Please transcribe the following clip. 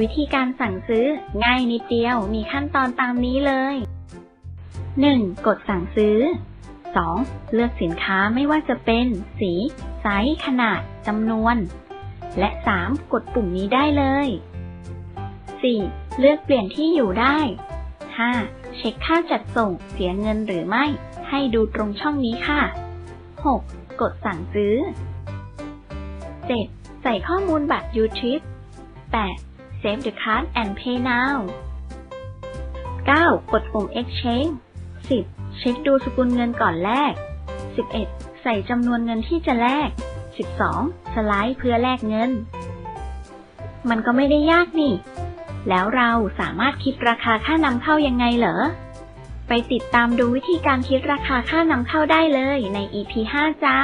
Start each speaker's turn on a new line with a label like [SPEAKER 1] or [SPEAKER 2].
[SPEAKER 1] วิธีการสั่งซื้อ ง่ายนิดเดียวมีขั้นตอนตามนี้เลย 1. กดสั่งซื้อ 2. เลือกสินค้าไม่ว่าจะเป็น สี ไซส์ ขนาดจำนวน และ 3. กดปุ่มนี้ได้เลย 4. เลือกเปลี่ยนที่อยู่ได้ 5. เช็คค่าจัดส่งเสียเงินหรือไม่ ให้ดูตรงช่องนี้ค่ะ 6. กดสั่งซื้อ 7. ใส่ข้อมูลบัตร YouTube 8. Save the card and pay now 9. กดปุ่ม exchange 10. เช็คดูสกุลเงินก่อนแลก 11. ใส่จำนวนเงินที่จะแลก 12. สไลด์เพื่อแลกเงิน มันก็ไม่ได้ยากนี่ แล้วเราสามารถคิดราคาค่านำเข้ายังไงเหรอ ไปติดตามดูวิธีการคิดราคาค่านำเข้าได้เลยใน EP 5 จ้า